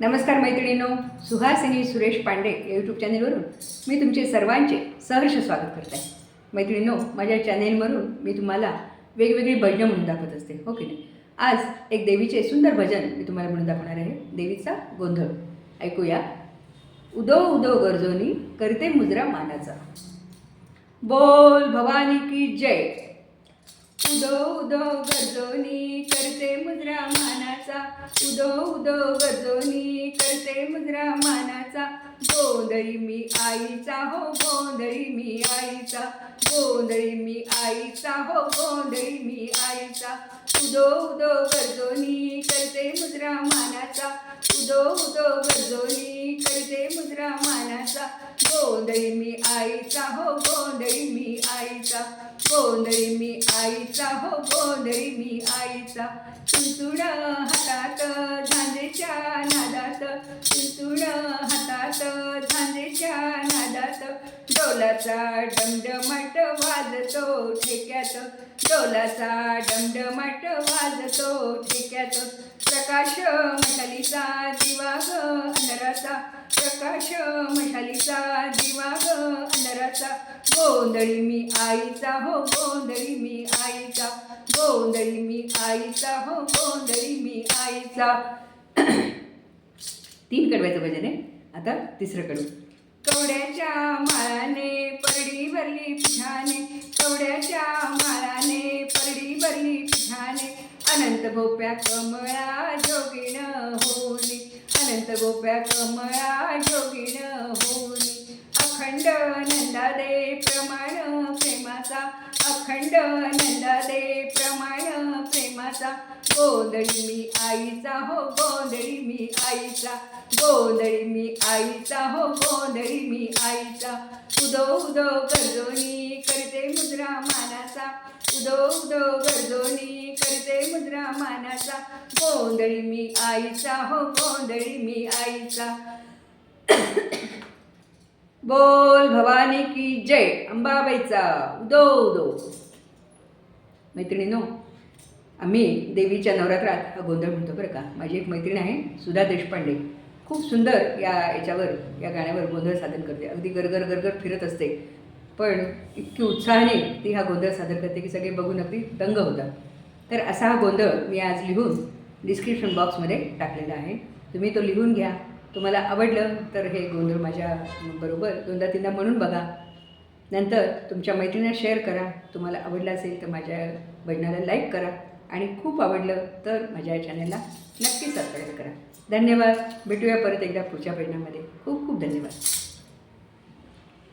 नमस्कार मैत्रिणींनो सुहासिनी सुरेश पांडे या यूट्यूब चॅनेलवरून मी तुमचे सर्वांचे सहर्ष स्वागत करत आहे. मैत्रिणींनो माझ्या चॅनेलवरून मी तुम्हाला वेगवेगळी भजनं म्हणून दाखवत असते हो की नाही? आज एक देवीचे सुंदर भजन मी तुम्हाला म्हणून दाखवणार आहे देवीचा गोंधळ. ऐकूया. उदो उदो गरजोनी करते मुजरा मानाचा. बोल भवानी की जय. उदो उदो गरजोनी करते मुजरा माना मनाचा. उदो उदो गजोनी करते मुजरा मानाचा. गोंधळी मी आईचा हो गोंधळी मी आईचा. गोंधळी मी आईचा हो गोंधळी मी आईचा. उदो उदो गजोनी करते मुजरा मानाचा. उदो उदो गोंधळी मी आईचा हो गोंधळी मी आईचा. गोंधळी मी आईचा हो गोंधळी मी आईचा. तुंतुड हातात झांजेच्या नादात. तुंतुड हातात झांजेच्या नादात. डोलाचा डमडमट वाजतो ठेक्यात. डोलाचा डमडमट वाजतो ठेक्यात. प्रकाश मशालीचा प्रकाश मशालीचा दिवा ग अंधाराचा. गोंधळी मी आईचा हो गोंधळी मी आईचा. गोंधळी मी आईचा हो गोंधळी मी आईचा. तीन कडव्याचं भजन आहे. आता तिसरं कडू कवड्याच्या माळाने परडी भरली पिठाने. कवड्याच्या माळाने परडी भरली पिठाने. अनंत भोप्या कमळा जो हो गोप्या कमळा जोगिण होनी अखंड नंदा दे प्रमाण प्रेमाचा. अखंड नंदा दे प्रमाण प्रेमाचा. गोंधळी मी आईचा हो गोंधळी मी आईचा. गोंधळी मी आईचा हो गोंधळी मी आईचा. उदो उदो गरजोनी करते उदो उदो गरजोनी करते मुद्रा मानाचा. गोंधळी मी आईचा हो गोंधळी मी आईचा. बोल भवानी की जय अंबाबाईचा. उदो उदो. मैत्रिणीनो आम्ही देवीच्या नवरात्रात हा गोंधळ म्हणतो बरं का. माझी एक मैत्रीण आहे सुधा देशपांडे. खूप सुंदर या याच्यावर या गाण्यावर गोंधळ साधन करते. अगदी गरगर गरगर फिरत असते. पण इतकी उत्साहाने ती हा गोंधळ सादर करते की सगळे बघून अगदी दंग होतात. तर असा हा गोंधळ मी आज लिहून डिस्क्रिप्शन बॉक्समध्ये टाकलेला आहे. तुम्ही तो लिहून घ्या. तुम्हाला आवडलं तर हे गोंधळ माझ्या बरोबर दोनदा तीनदा म्हणून बघा. नंतर तुमच्या मैत्रिणीला शेअर करा. तुम्हाला आवडलं असेल तर माझ्या भजनाला लाईक करा. आणि खूप आवडलं तर माझ्या चॅनलला नक्की सबस्क्राईब करा. धन्यवाद. भेटूया परत एकदा पुढच्या भजनामध्ये खूप खूप धन्यवाद.